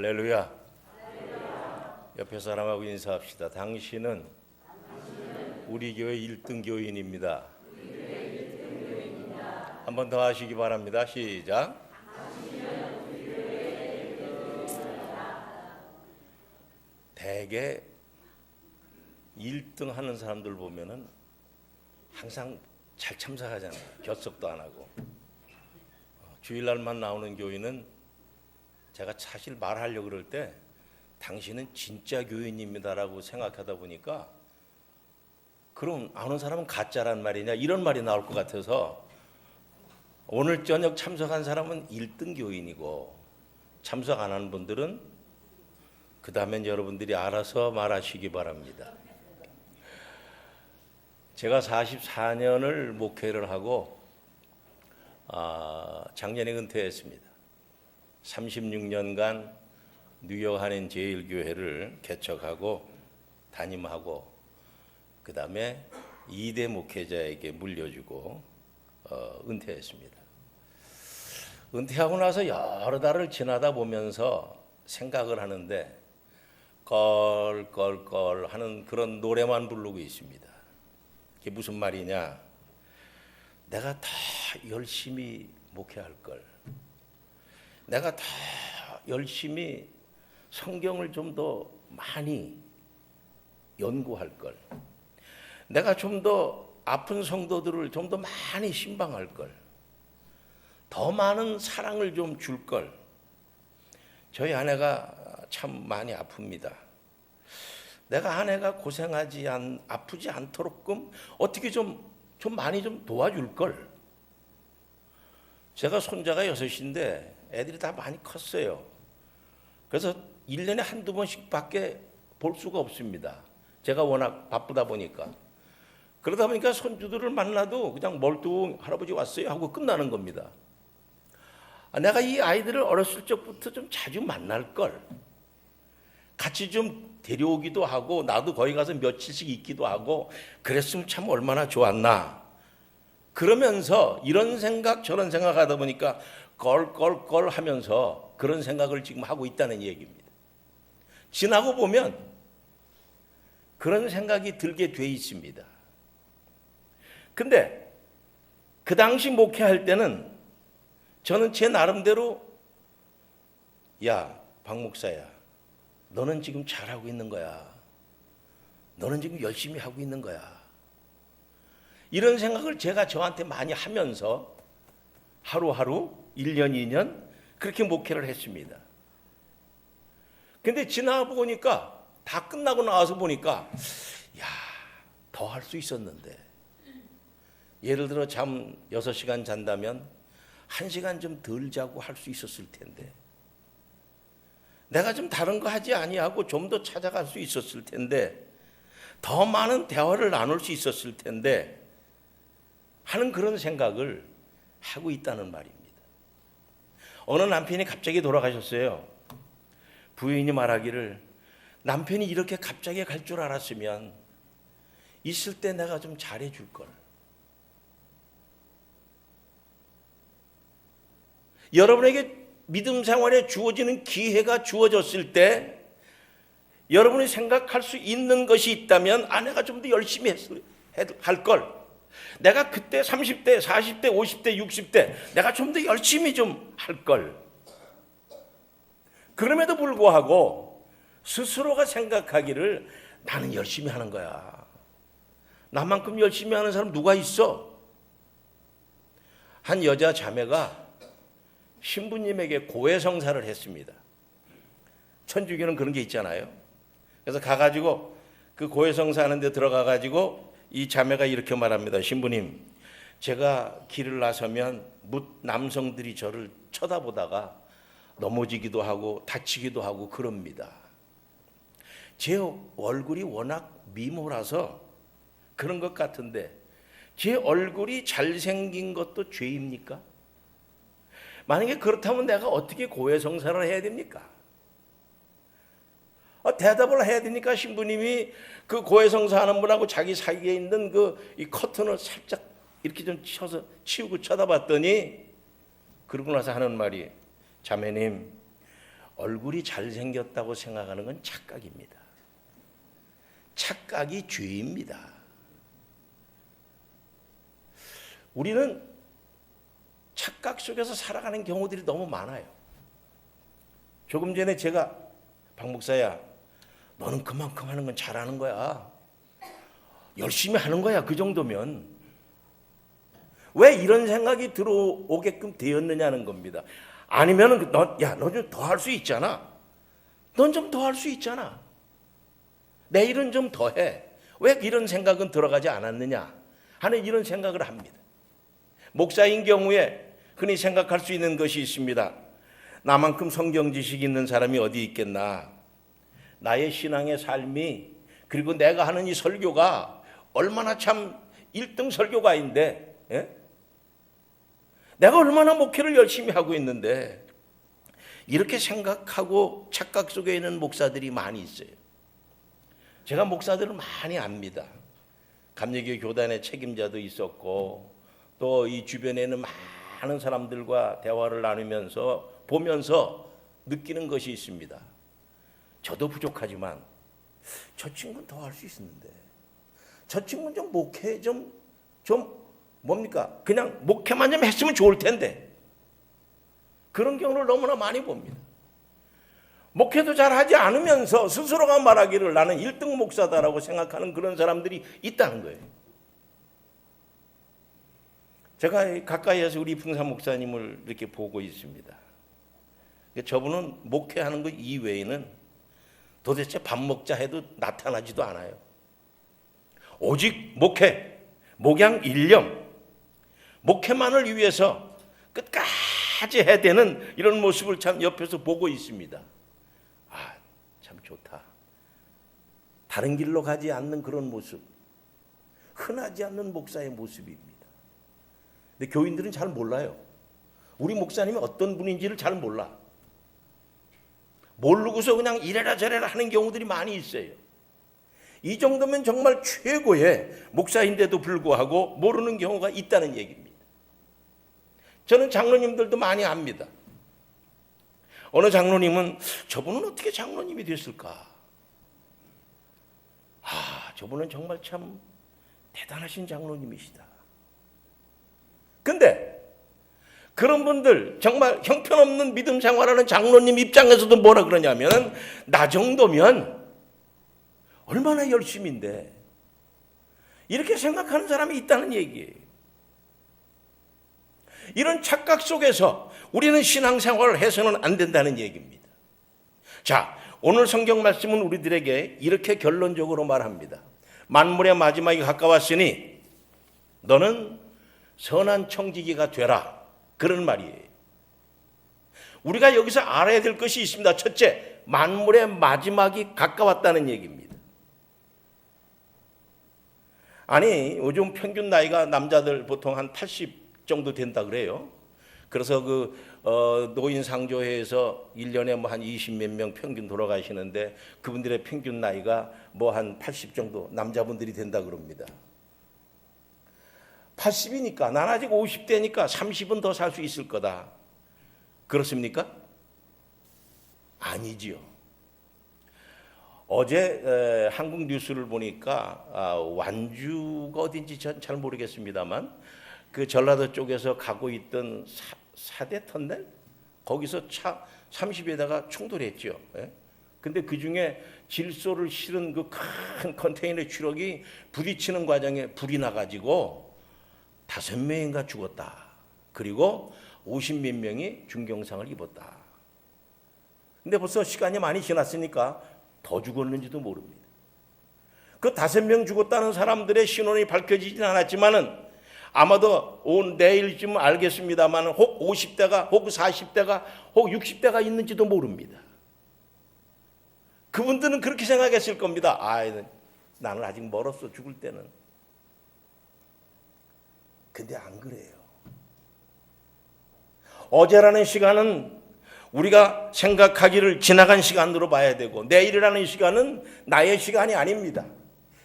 할렐루야. 옆에 사람하고 인사합시다. 당신은 우리 교회 1등 교인입니다. 한번 더 하시기 바랍니다. 시작. 대개 1등 하는 사람들 보면은 항상 잘 참석하잖아요. 결석도 안 하고. 어, 주일날만 나오는 교인은 제가 사실 말하려고 그럴 때 당신은 진짜 교인입니다라고 생각하다 보니까 그럼 아는 사람은 가짜란 말이냐 이런 말이 나올 것 같아서 오늘 저녁 참석한 사람은 1등 교인이고 참석 안 하는 분들은 그 다음엔 여러분들이 알아서 말하시기 바랍니다. 제가 44년을 목회를 하고 아, 작년에 은퇴했습니다. 36년간 뉴욕 한인 제일교회를 개척하고 담임하고 그 다음에 2대 목회자에게 물려주고 어, 은퇴했습니다. 은퇴하고 나서 여러 달을 지나다 보면서 생각을 하는데 껄껄껄 하는 그런 노래만 부르고 있습니다. 그게 무슨 말이냐? 내가 더 열심히 목회할 걸. 내가 더 열심히 성경을 좀 더 많이 연구할 걸. 내가 좀 더 아픈 성도들을 좀 더 많이 신방할 걸. 더 많은 사랑을 좀 줄 걸. 저희 아내가 참 많이 아픕니다. 내가 아내가 고생하지 않, 아프지 않도록끔 어떻게 좀, 좀 많이 좀 도와줄 걸. 제가 손자가 여섯인데 애들이 다 많이 컸어요. 그래서 1년에 한두 번씩 밖에 볼 수가 없습니다. 제가 워낙 바쁘다 보니까. 그러다 보니까 손주들을 만나도 그냥 멀뚱 할아버지 왔어요 하고 끝나는 겁니다. 아, 내가 이 아이들을 어렸을 적부터 좀 자주 만날 걸. 같이 좀 데려오기도 하고 나도 거기 가서 며칠씩 있기도 하고 그랬으면 참 얼마나 좋았나. 그러면서 이런 생각 저런 생각 하다 보니까 껄껄껄 하면서 그런 생각을 지금 하고 있다는 얘기입니다. 지나고 보면 그런 생각이 들게 돼 있습니다. 근데 그 당시 목회할 때는 저는 제 나름대로 야, 박 목사야. 너는 지금 잘하고 있는 거야. 너는 지금 열심히 하고 있는 거야. 이런 생각을 제가 저한테 많이 하면서 하루하루 1년, 2년 그렇게 목회를 했습니다. 근데 지나 보니까 다 끝나고 나와서 보니까 야, 더 할 수 있었는데. 예를 들어 잠 6시간 잔다면 1시간 좀 덜 자고 할 수 있었을 텐데. 내가 좀 다른 거 하지 아니하고 좀 더 찾아갈 수 있었을 텐데. 더 많은 대화를 나눌 수 있었을 텐데. 하는 그런 생각을 하고 있다는 말입니다. 어느 남편이 갑자기 돌아가셨어요. 부인이 말하기를 남편이 이렇게 갑자기 갈 줄 알았으면 있을 때 내가 좀 잘해 줄 걸. 여러분에게 믿음 생활에 주어지는 기회가 주어졌을 때 여러분이 생각할 수 있는 것이 있다면 아내가 좀 더 열심히 할 걸. 내가 그때 30대, 40대, 50대, 60대 내가 좀 더 열심히 좀 할 걸. 그럼에도 불구하고 스스로가 생각하기를 나는 열심히 하는 거야. 나만큼 열심히 하는 사람 누가 있어? 한 여자 자매가 신부님에게 고해성사를 했습니다. 천주교는 그런 게 있잖아요. 그래서 가가지고 그 고해성사 하는데 들어가가지고 이 자매가 이렇게 말합니다. 신부님, 제가 길을 나서면 묻 남성들이 저를 쳐다보다가 넘어지기도 하고 다치기도 하고 그럽니다. 제 얼굴이 워낙 미모라서 그런 것 같은데 제 얼굴이 잘생긴 것도 죄입니까? 만약에 그렇다면 내가 어떻게 고해성사를 해야 됩니까? 어, 대답을 해야 되니까 신부님이 그 고해성사 하는 분하고 자기 사이에 있는 그 이 커튼을 살짝 이렇게 좀 쳐서 치우고 쳐다봤더니 그러고 나서 하는 말이 자매님 얼굴이 잘생겼다고 생각하는 건 착각입니다. 착각이 죄입니다. 우리는 착각 속에서 살아가는 경우들이 너무 많아요. 조금 전에 제가 박 목사야, 너는 그만큼 하는 건 잘하는 거야. 열심히 하는 거야. 그 정도면. 왜 이런 생각이 들어오게끔 되었느냐는 겁니다. 아니면은 너, 야, 너 좀 더 할 수 있잖아. 넌 좀 더 할 수 있잖아. 내일은 좀 더 해. 왜 이런 생각은 들어가지 않았느냐 하는 이런 생각을 합니다. 목사인 경우에 흔히 생각할 수 있는 것이 있습니다. 나만큼 성경 지식이 있는 사람이 어디 있겠나? 나의 신앙의 삶이 그리고 내가 하는 이 설교가 얼마나 참 1등 설교가인데 예? 내가 얼마나 목회를 열심히 하고 있는데 이렇게 생각하고 착각 속에 있는 목사들이 많이 있어요. 제가 목사들을 많이 압니다. 감리교 교단의 책임자도 있었고 또 이 주변에는 많은 사람들과 대화를 나누면서 보면서 느끼는 것이 있습니다. 저도 부족하지만 저 친구는 더 할 수 있었는데 저 친구는 좀 목회 좀, 좀 뭡니까? 그냥 목회만 좀 했으면 좋을 텐데 그런 경우를 너무나 많이 봅니다. 목회도 잘 하지 않으면서 스스로가 말하기를 나는 1등 목사다라고 생각하는 그런 사람들이 있다는 거예요. 제가 가까이에서 우리 풍사 목사님을 이렇게 보고 있습니다. 저분은 목회하는 것 이외에는 도대체 밥 먹자 해도 나타나지도 않아요. 오직 목회, 목양 일념, 목회만을 위해서 끝까지 해야 되는 이런 모습을 참 옆에서 보고 있습니다. 아, 참 좋다. 다른 길로 가지 않는 그런 모습. 흔하지 않는 목사의 모습입니다. 근데 교인들은 잘 몰라요. 우리 목사님이 어떤 분인지를 잘 몰라. 모르고서 그냥 이래라 저래라 하는 경우들이 많이 있어요. 이 정도면 정말 최고의 목사인데도 불구하고 모르는 경우가 있다는 얘기입니다. 저는 장로님들도 많이 압니다. 어느 장로님은 저분은 어떻게 장로님이 됐을까? 아, 저분은 정말 참 대단하신 장로님이시다. 근데 그런 분들 정말 형편없는 믿음 생활하는 장로님 입장에서도 뭐라 그러냐면 나 정도면 얼마나 열심인데 이렇게 생각하는 사람이 있다는 얘기예요. 이런 착각 속에서 우리는 신앙생활을 해서는 안 된다는 얘기입니다. 자, 오늘 성경 말씀은 우리들에게 이렇게 결론적으로 말합니다. 만물의 마지막이 가까웠으니 너는 선한 청지기가 되라. 그런 말이에요. 우리가 여기서 알아야 될 것이 있습니다. 첫째, 만물의 마지막이 가까웠다는 얘기입니다. 아니, 요즘 평균 나이가 남자들 보통 한 80 정도 된다 그래요. 그래서 그 어, 노인 상조회에서 1년에 뭐 한 20몇 명 평균 돌아가시는데 그분들의 평균 나이가 뭐 한 80 정도 남자분들이 된다 그럽니다. 80이니까 난 아직 50대니까 30은 더 살 수 있을 거다. 그렇습니까? 아니지요. 어제 에, 한국 뉴스를 보니까 아, 완주가 어딘지 전 잘 모르겠습니다만 그 전라도 쪽에서 가고 있던 사, 사대 터널 거기서 차 30에다가 충돌했죠. 예? 근데 그 중에 질소를 실은 그 큰 컨테이너 추럭이 부딪히는 과정에 불이 나가지고 다섯 명인가 죽었다. 그리고 50몇 명이 중경상을 입었다. 근데 벌써 시간이 많이 지났으니까 더 죽었는지도 모릅니다. 그 다섯 명 죽었다는 사람들의 신원이 밝혀지진 않았지만은 아마도 온 내일쯤 알겠습니다만 혹 50대가 혹 40대가 혹 60대가 있는지도 모릅니다. 그분들은 그렇게 생각했을 겁니다. 아, 나는 아직 멀었어 죽을 때는. 근데 안 그래요. 어제라는 시간은 우리가 생각하기를 지나간 시간으로 봐야 되고 내일이라는 시간은 나의 시간이 아닙니다.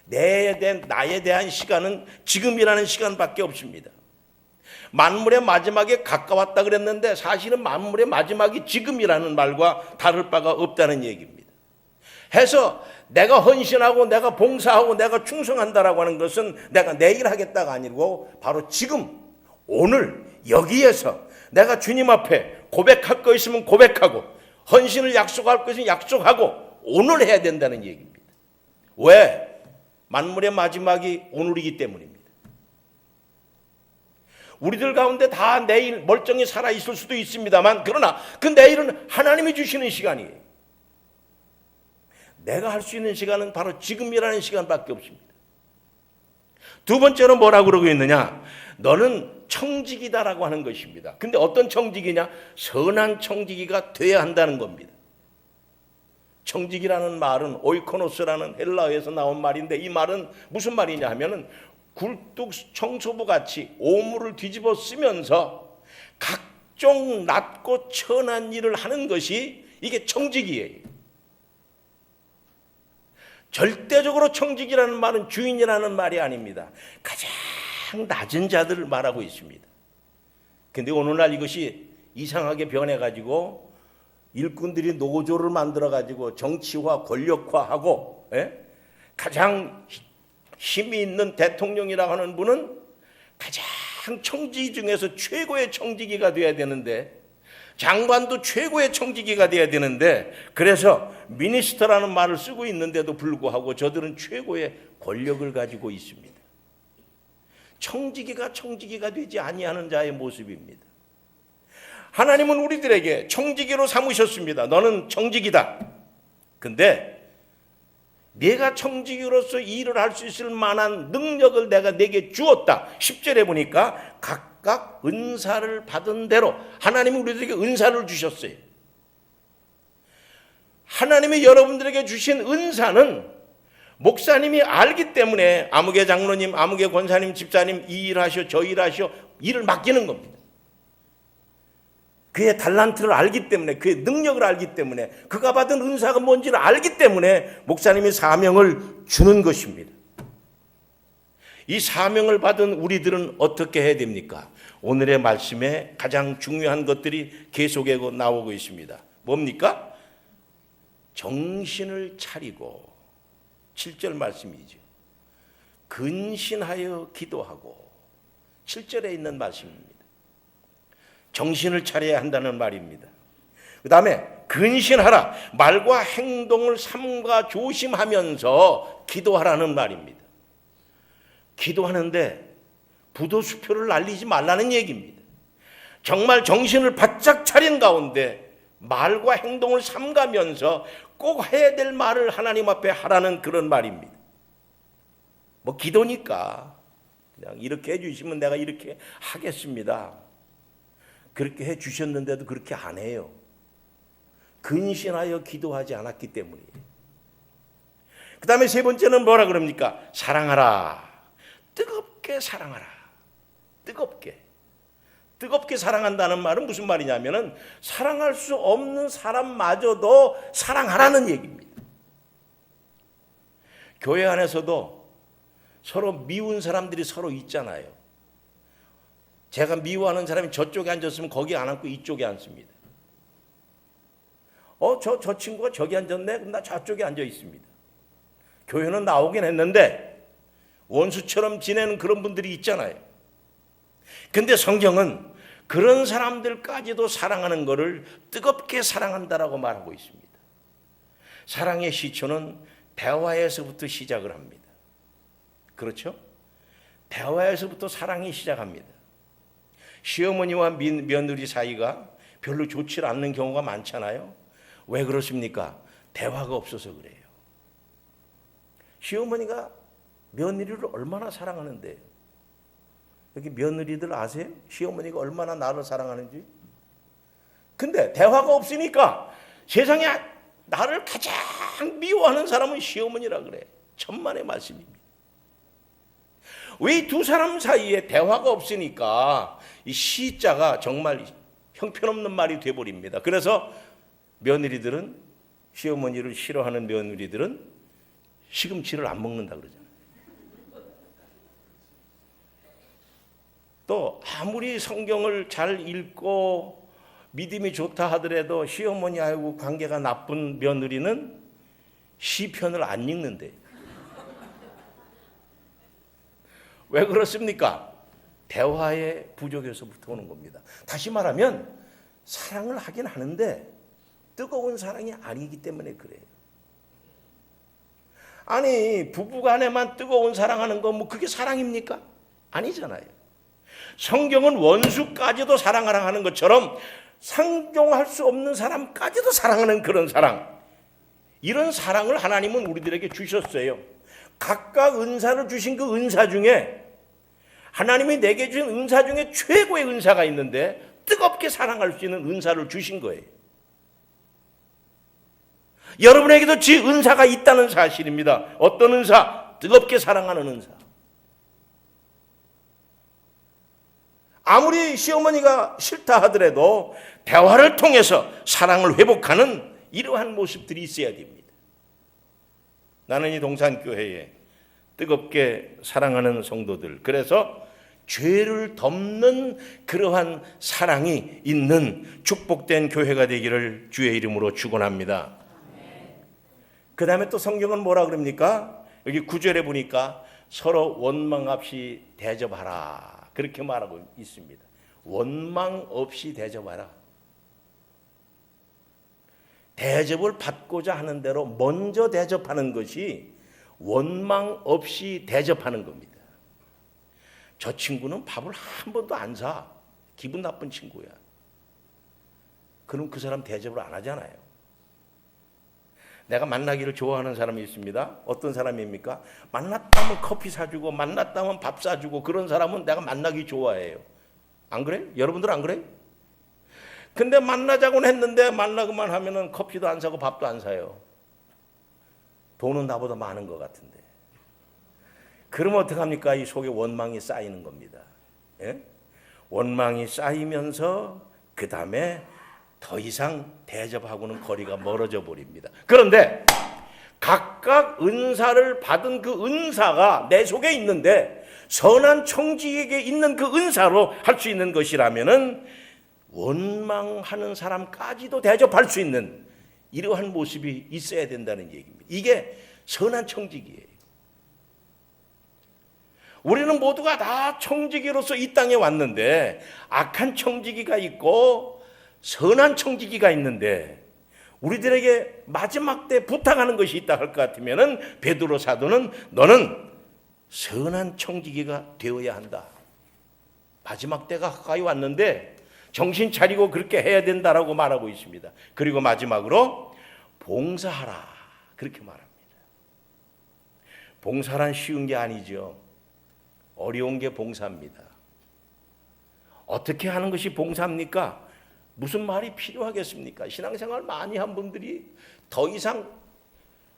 내에 대한 나에 대한 시간은 지금이라는 시간밖에 없습니다. 만물의 마지막에 가까웠다 그랬는데 사실은 만물의 마지막이 지금이라는 말과 다를 바가 없다는 얘기입니다. 해서 내가 헌신하고 내가 봉사하고 내가 충성한다라고 하는 것은 내가 내일 하겠다가 아니고 바로 지금 오늘 여기에서 내가 주님 앞에 고백할 거 있으면 고백하고 헌신을 약속할 거 있으면 약속하고 오늘 해야 된다는 얘기입니다. 왜? 만물의 마지막이 오늘이기 때문입니다. 우리들 가운데 다 내일 멀쩡히 살아 있을 수도 있습니다만 그러나 그 내일은 하나님이 주시는 시간이에요. 내가 할 수 있는 시간은 바로 지금이라는 시간밖에 없습니다. 두 번째로 뭐라고 그러고 있느냐? 너는 청직이다라고 하는 것입니다. 근데 어떤 청직이냐? 선한 청직이가 돼야 한다는 겁니다. 청직이라는 말은 오이코노스라는 헬라어에서 나온 말인데 이 말은 무슨 말이냐 하면은 굴뚝 청소부 같이 오물을 뒤집어 쓰면서 각종 낮고 천한 일을 하는 것이 이게 청직이에요. 절대적으로 청직이라는 말은 주인이라는 말이 아닙니다. 가장 낮은 자들을 말하고 있습니다. 근데 오늘날 이것이 이상하게 변해가지고 일꾼들이 노조를 만들어가지고 정치화, 권력화하고 예? 가장 힘이 있는 대통령이라고 하는 분은 가장 청지기 중에서 최고의 청지기가 돼야 되는데 장관도 최고의 청지기가 돼야 되는데 그래서 미니스터라는 말을 쓰고 있는데도 불구하고 저들은 최고의 권력을 가지고 있습니다. 청지기가 청지기가 되지 아니하는 자의 모습입니다. 하나님은 우리들에게 청지기로 삼으셨습니다. 너는 청지기다. 근데 내가 청지기로서 일을 할 수 있을 만한 능력을 내가 내게 주었다. 10절에 보니까 각각 은사를 받은 대로 하나님이 우리들에게 은사를 주셨어요. 하나님이 여러분들에게 주신 은사는 목사님이 알기 때문에 아무개 장로님, 아무개 권사님, 집사님 이 일 하셔, 저 일 하셔 일을 맡기는 겁니다. 그의 달란트를 알기 때문에 그의 능력을 알기 때문에 그가 받은 은사가 뭔지를 알기 때문에 목사님이 사명을 주는 것입니다. 이 사명을 받은 우리들은 어떻게 해야 됩니까? 오늘의 말씀에 가장 중요한 것들이 계속해 나오고 있습니다. 뭡니까? 정신을 차리고 7절 말씀이죠. 근신하여 기도하고 7절에 있는 말씀입니다. 정신을 차려야 한다는 말입니다. 그 다음에 근신하라. 말과 행동을 삼가 조심하면서 기도하라는 말입니다. 기도하는데 부도 수표를 날리지 말라는 얘기입니다. 정말 정신을 바짝 차린 가운데 말과 행동을 삼가면서 꼭 해야 될 말을 하나님 앞에 하라는 그런 말입니다. 뭐 기도니까 그냥 이렇게 해주시면 내가 이렇게 하겠습니다. 그렇게 해 주셨는데도 그렇게 안 해요. 근신하여 기도하지 않았기 때문이에요. 그 다음에 세 번째는 뭐라 그럽니까? 사랑하라. 뜨겁게 사랑하라. 뜨겁게. 뜨겁게 사랑한다는 말은 무슨 말이냐면은 사랑할 수 없는 사람마저도 사랑하라는 얘기입니다. 교회 안에서도 서로 미운 사람들이 서로 있잖아요. 제가 미워하는 사람이 저쪽에 앉았으면 거기 안 앉고 이쪽에 앉습니다. 어, 저, 저 친구가 저기 앉았네? 그럼 나 저쪽에 앉아 있습니다. 교회는 나오긴 했는데 원수처럼 지내는 그런 분들이 있잖아요. 근데 성경은 그런 사람들까지도 사랑하는 것을 뜨겁게 사랑한다라고 말하고 있습니다. 사랑의 시초는 대화에서부터 시작을 합니다. 그렇죠? 대화에서부터 사랑이 시작합니다. 시어머니와 며느리 사이가 별로 좋지 않는 경우가 많잖아요. 왜 그렇습니까? 대화가 없어서 그래요. 시어머니가 며느리를 얼마나 사랑하는데 여기 며느리들 아세요? 시어머니가 얼마나 나를 사랑하는지? 근데 대화가 없으니까 세상에 나를 가장 미워하는 사람은 시어머니라 그래. 천만의 말씀입니다. 왜 두 사람 사이에 대화가 없으니까 이 시자가 정말 형편없는 말이 돼버립니다. 그래서 며느리들은 시어머니를 싫어하는 며느리들은 시금치를 안 먹는다 그러잖아요. 또 아무리 성경을 잘 읽고 믿음이 좋다 하더라도 시어머니하고 관계가 나쁜 며느리는 시편을 안 읽는데. 왜 그렇습니까? 대화의 부족에서부터 오는 겁니다. 다시 말하면 사랑을 하긴 하는데 뜨거운 사랑이 아니기 때문에 그래요. 아니 부부간에만 뜨거운 사랑하는 건뭐 그게 사랑입니까? 아니잖아요. 성경은 원수까지도 사랑하라 하는 것처럼 상종할 수 없는 사람까지도 사랑하는 그런 사랑. 이런 사랑을 하나님은 우리들에게 주셨어요. 각각 은사를 주신 그 은사 중에 하나님이 내게 주신 은사 중에 최고의 은사가 있는데 뜨겁게 사랑할 수 있는 은사를 주신 거예요. 여러분에게도 지 은사가 있다는 사실입니다. 어떤 은사? 뜨겁게 사랑하는 은사. 아무리 시어머니가 싫다 하더라도 대화를 통해서 사랑을 회복하는 이러한 모습들이 있어야 됩니다. 나는 이 동산교회에 뜨겁게 사랑하는 성도들, 그래서 죄를 덮는 그러한 사랑이 있는 축복된 교회가 되기를 주의 이름으로 축원합니다. 그 다음에 또 성경은 뭐라 그럽니까? 여기 구절에 보니까 서로 원망 없이 대접하라. 그렇게 말하고 있습니다. 원망 없이 대접하라. 대접을 받고자 하는 대로 먼저 대접하는 것이 원망 없이 대접하는 겁니다. 저 친구는 밥을 한 번도 안 사. 기분 나쁜 친구야. 그럼 그 사람 대접을 안 하잖아요. 내가 만나기를 좋아하는 사람이 있습니다. 어떤 사람입니까? 만났다면 커피 사주고, 만났다면 밥 사주고, 그런 사람은 내가 만나기 좋아해요. 안 그래? 여러분들 안 그래? 근데 만나자고는 했는데, 만나고만 하면은 커피도 안 사고 밥도 안 사요. 돈은 나보다 많은 것 같은데. 그러면 어떡합니까? 이 속에 원망이 쌓이는 겁니다. 예? 원망이 쌓이면서, 그 다음에 더 이상 대접하고는 거리가 멀어져 버립니다. 그런데 각각 은사를 받은 그 은사가 내 속에 있는데 선한 청지에게 있는 그 은사로 할 수 있는 것이라면은 원망하는 사람까지도 대접할 수 있는 이러한 모습이 있어야 된다는 얘기입니다. 이게 선한 청지기예요. 우리는 모두가 다 청지기로서 이 땅에 왔는데 악한 청지기가 있고 선한 청지기가 있는데 우리들에게 마지막 때 부탁하는 것이 있다 할 것 같으면은 베드로 사도는 너는 선한 청지기가 되어야 한다. 마지막 때가 가까이 왔는데 정신 차리고 그렇게 해야 된다라고 말하고 있습니다. 그리고 마지막으로 봉사하라. 그렇게 말합니다. 봉사란 쉬운 게 아니죠. 어려운 게 봉사입니다. 어떻게 하는 것이 봉사입니까? 무슨 말이 필요하겠습니까? 신앙생활 많이 한 분들이 더 이상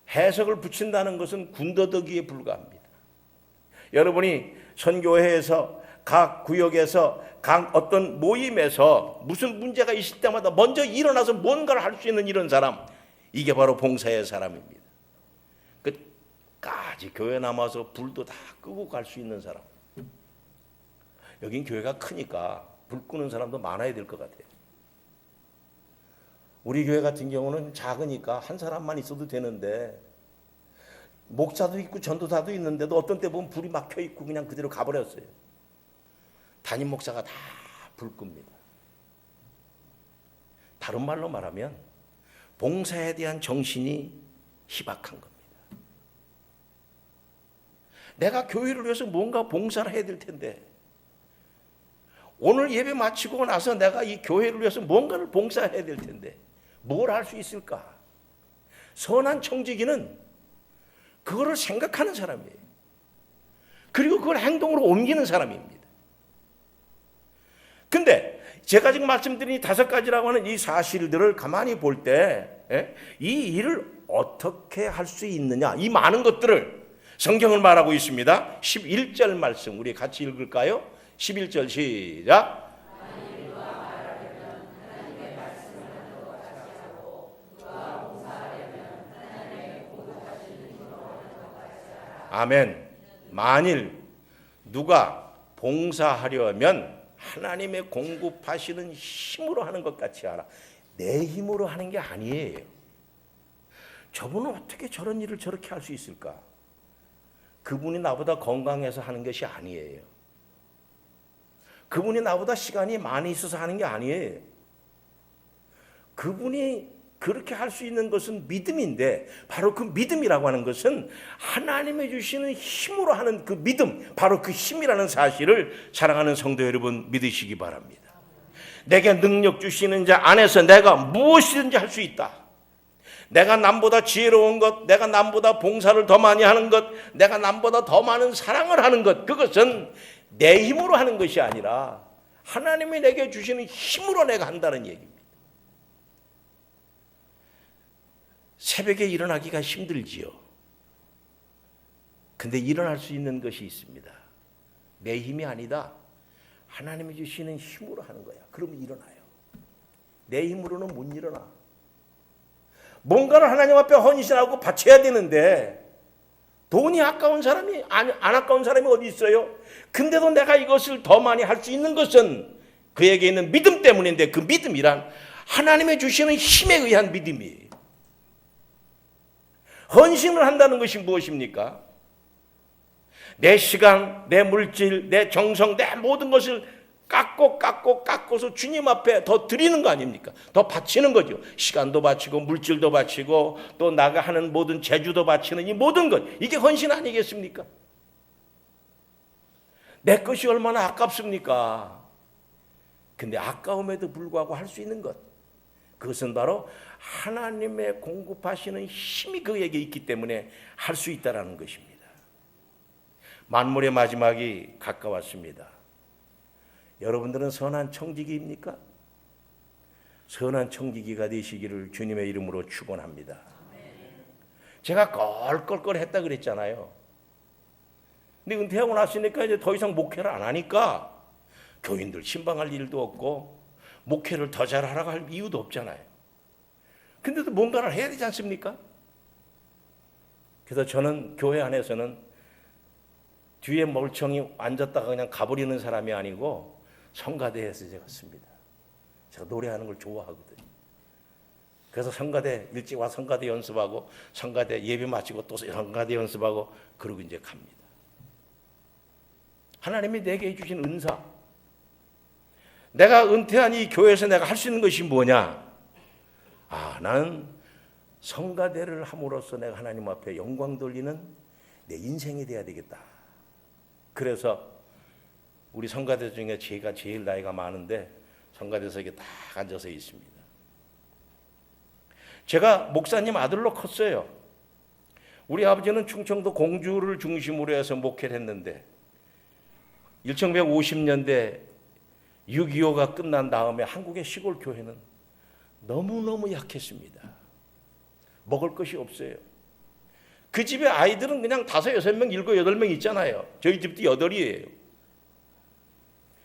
해석을 붙인다는 것은 군더더기에 불과합니다. 여러분이 선교회에서 각 구역에서 각 어떤 모임에서 무슨 문제가 있을 때마다 먼저 일어나서 뭔가를 할 수 있는 이런 사람 이게 바로 봉사의 사람입니다. 끝까지 교회 남아서 불도 다 끄고 갈 수 있는 사람. 여긴 교회가 크니까 불 끄는 사람도 많아야 될 것 같아요. 우리 교회 같은 경우는 작으니까 한 사람만 있어도 되는데 목사도 있고 전도사도 있는데도 어떤 때 보면 불이 막혀 있고 그냥 그대로 가버렸어요. 담임 목사가 다 불 끕니다. 다른 말로 말하면 봉사에 대한 정신이 희박한 겁니다. 내가 교회를 위해서 뭔가 봉사를 해야 될 텐데 오늘 예배 마치고 나서 내가 이 교회를 위해서 뭔가를 봉사해야 될 텐데 뭘 할 수 있을까? 선한 청지기는 그거를 생각하는 사람이에요. 그리고 그걸 행동으로 옮기는 사람입니다. 근데 제가 지금 말씀드린 다섯 가지라고 하는 이 사실들을 가만히 볼 때 이 일을 어떻게 할 수 있느냐 이 많은 것들을 성경을 말하고 있습니다. 11절 말씀 우리 같이 읽을까요? 11절 시작. 아멘. 만일 누가 봉사하려면 하나님의 공급하시는 힘으로 하는 것 같이 알아. 내 힘으로 하는 게 아니에요. 저분은 어떻게 저런 일을 저렇게 할 수 있을까? 그분이 나보다 건강해서 하는 것이 아니에요. 그분이 나보다 시간이 많이 있어서 하는 게 아니에요. 그분이 그렇게 할 수 있는 것은 믿음인데 바로 그 믿음이라고 하는 것은 하나님의 주시는 힘으로 하는 그 믿음 바로 그 힘이라는 사실을 사랑하는 성도 여러분 믿으시기 바랍니다. 내게 능력 주시는 자 안에서 내가 무엇이든지 할 수 있다. 내가 남보다 지혜로운 것, 내가 남보다 봉사를 더 많이 하는 것, 내가 남보다 더 많은 사랑을 하는 것, 그것은 내 힘으로 하는 것이 아니라 하나님이 내게 주시는 힘으로 내가 한다는 얘기입니다. 새벽에 일어나기가 힘들지요. 근데 일어날 수 있는 것이 있습니다. 내 힘이 아니다. 하나님이 주시는 힘으로 하는 거야. 그러면 일어나요. 내 힘으로는 못 일어나. 뭔가를 하나님 앞에 헌신하고 바쳐야 되는데 돈이 아까운 사람이 안, 안 아까운 사람이 어디 있어요? 근데도 내가 이것을 더 많이 할 수 있는 것은 그에게 있는 믿음 때문인데 그 믿음이란 하나님의 주시는 힘에 의한 믿음이에요. 헌신을 한다는 것이 무엇입니까? 내 시간, 내 물질, 내 정성, 내 모든 것을 깎고 깎고 깎고서 주님 앞에 더 드리는 거 아닙니까? 더 바치는 거죠. 시간도 바치고 물질도 바치고 또 나가 하는 모든 재주도 바치는 이 모든 것 이게 헌신 아니겠습니까? 내 것이 얼마나 아깝습니까? 근데 아까움에도 불구하고 할 수 있는 것 그것은 바로 하나님의 공급하시는 힘이 그에게 있기 때문에 할 수 있다라는 것입니다. 만물의 마지막이 가까웠습니다. 여러분들은 선한 청지기입니까? 선한 청지기가 되시기를 주님의 이름으로 축원합니다. 제가 껄껄껄했다 그랬잖아요. 근데 은퇴하고 났으니까 이제 더 이상 목회를 안 하니까 교인들 신방할 일도 없고 목회를 더 잘하라고 할 이유도 없잖아요. 근데도 뭔가를 해야 되지 않습니까? 그래서 저는 교회 안에서는 뒤에 멀쩡히 앉았다가 그냥 가버리는 사람이 아니고 성가대에서 제가 습니다. 제가 노래하는 걸 좋아하거든요. 그래서 성가대 일찍 와 성가대 연습하고 성가대 예배 마치고 또 성가대 연습하고 그러고 이제 갑니다. 하나님이 내게 해주신 은사. 내가 은퇴한 이 교회에서 내가 할 수 있는 것이 뭐냐? 아, 나는 성가대를 함으로써 내가 하나님 앞에 영광 돌리는 내 인생이 돼야 되겠다. 그래서 우리 성가대 중에 제가 제일 나이가 많은데 성가대석에 딱 앉아서 있습니다. 제가 목사님 아들로 컸어요. 우리 아버지는 충청도 공주를 중심으로 해서 목회를 했는데 1950년대 6.25가 끝난 다음에 한국의 시골 교회는 너무너무 약했습니다. 먹을 것이 없어요. 그 집에 아이들은 그냥 다섯, 여섯 명, 일곱, 여덟 명 있잖아요. 저희 집도 여덟이에요.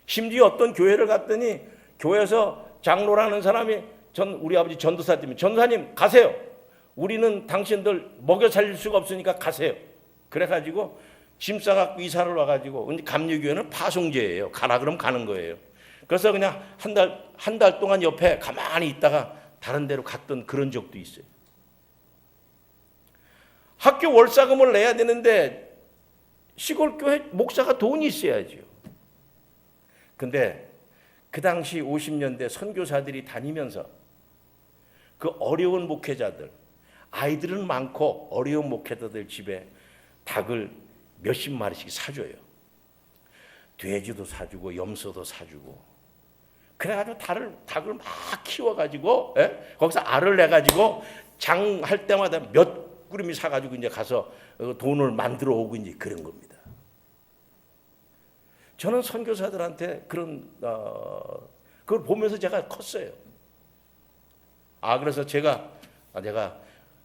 심지어 어떤 교회를 갔더니 교회에서 장로라는 사람이 전 우리 아버지 전도사님 가세요. 우리는 당신들 먹여 살릴 수가 없으니까 가세요. 그래가지고 짐 싸갖고 이사를 와가지고 감리교회는 파송제예요. 가라 그럼 가는 거예요. 그래서 그냥 한 달 한 달 동안 옆에 가만히 있다가 다른 데로 갔던 그런 적도 있어요. 학교 월사금을 내야 되는데 시골 교회 목사가 돈이 있어야죠. 근데 그 당시 50년대 선교사들이 다니면서 그 어려운 목회자들, 아이들은 많고 어려운 목회자들 집에 닭을 몇십 마리씩 사줘요. 돼지도 사주고 염소도 사주고. 그래가지고 닭을, 닭을 막 키워가지고 예? 거기서 알을 내가지고 장할 때마다 몇 꾸림이 사가지고 이제 가서 돈을 만들어 오고 이제 그런 겁니다. 저는 선교사들한테 그런 어, 그걸 보면서 제가 컸어요. 아 그래서 제가 아, 내가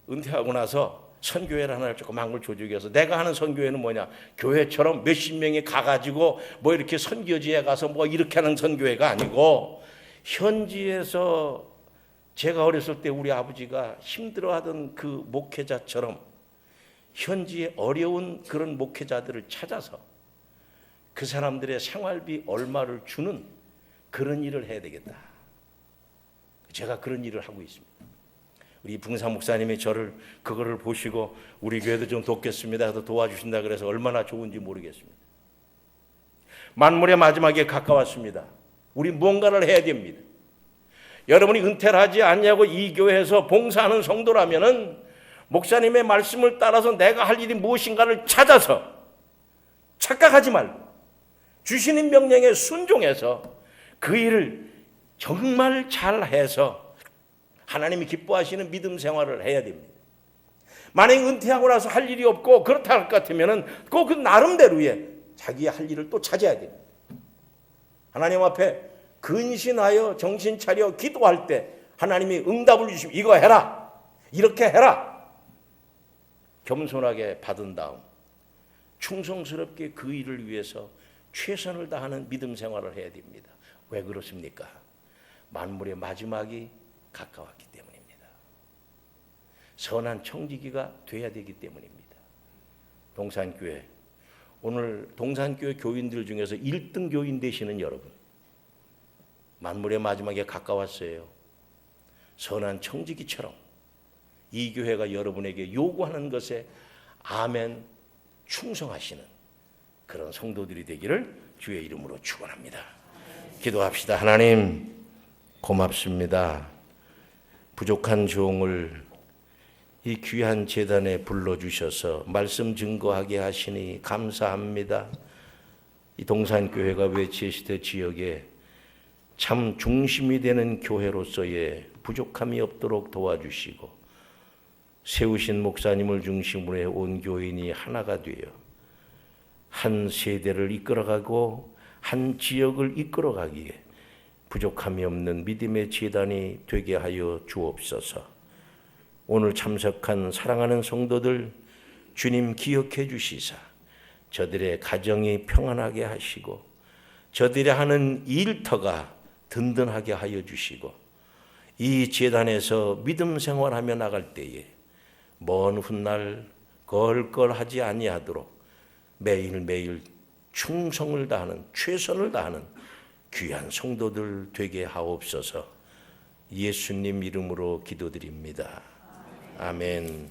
은퇴하고 나서 선교회를 하나 조그만 걸 조직해서 내가 하는 선교회는 뭐냐 교회처럼 몇십 명이 가가지고 뭐 이렇게 선교지에 가서 뭐 이렇게 하는 선교회가 아니고 현지에서 제가 어렸을 때 우리 아버지가 힘들어하던 그 목회자처럼 현지의 어려운 그런 목회자들을 찾아서 그 사람들의 생활비 얼마를 주는 그런 일을 해야 되겠다. 제가 그런 일을 하고 있습니다. 우리 붕사 목사님이 저를 그거를 보시고 우리 교회도 좀 돕겠습니다. 해서 도와주신다 그래서 얼마나 좋은지 모르겠습니다. 만물의 마지막에 가까웠습니다. 우리 무언가를 해야 됩니다. 여러분이 은퇴를 하지 않냐고 이 교회에서 봉사하는 성도라면은 목사님의 말씀을 따라서 내가 할 일이 무엇인가를 찾아서 착각하지 말고 주시는 명령에 순종해서 그 일을 정말 잘 해서 하나님이 기뻐하시는 믿음 생활을 해야 됩니다. 만약 은퇴하고 나서 할 일이 없고 그렇다 할 것 같으면은 꼭 그 나름대로의 자기의 할 일을 또 찾아야 됩니다. 하나님 앞에 근신하여 정신 차려 기도할 때 하나님이 응답을 주시면 이거 해라. 이렇게 해라. 겸손하게 받은 다음 충성스럽게 그 일을 위해서 최선을 다하는 믿음 생활을 해야 됩니다. 왜 그렇습니까? 만물의 마지막이 가까웠기 때문입니다. 선한 청지기가 돼야 되기 때문입니다. 동산교회 오늘 동산교회 교인들 중에서 1등 교인 되시는 여러분 만물의 마지막에 가까웠어요. 선한 청지기처럼 이 교회가 여러분에게 요구하는 것에 아멘 충성하시는 그런 성도들이 되기를 주의 이름으로 축원합니다. 기도합시다. 하나님 고맙습니다. 부족한 종을 이 귀한 재단에 불러 주셔서 말씀 증거하게 하시니 감사합니다. 이 동산 교회가 외치시대 지역에 참 중심이 되는 교회로서의 부족함이 없도록 도와주시고 세우신 목사님을 중심으로 해온 교인이 하나가 되어 한 세대를 이끌어가고 한 지역을 이끌어가기에 부족함이 없는 믿음의 재단이 되게 하여 주옵소서. 오늘 참석한 사랑하는 성도들 주님 기억해 주시사 저들의 가정이 평안하게 하시고 저들이 하는 일터가 든든하게 하여 주시고 이 재단에서 믿음 생활하며 나갈 때에 먼 훗날 걸걸하지 아니하도록 매일매일 충성을 다하는 최선을 다하는 귀한 성도들 되게 하옵소서. 예수님 이름으로 기도드립니다. 아멘.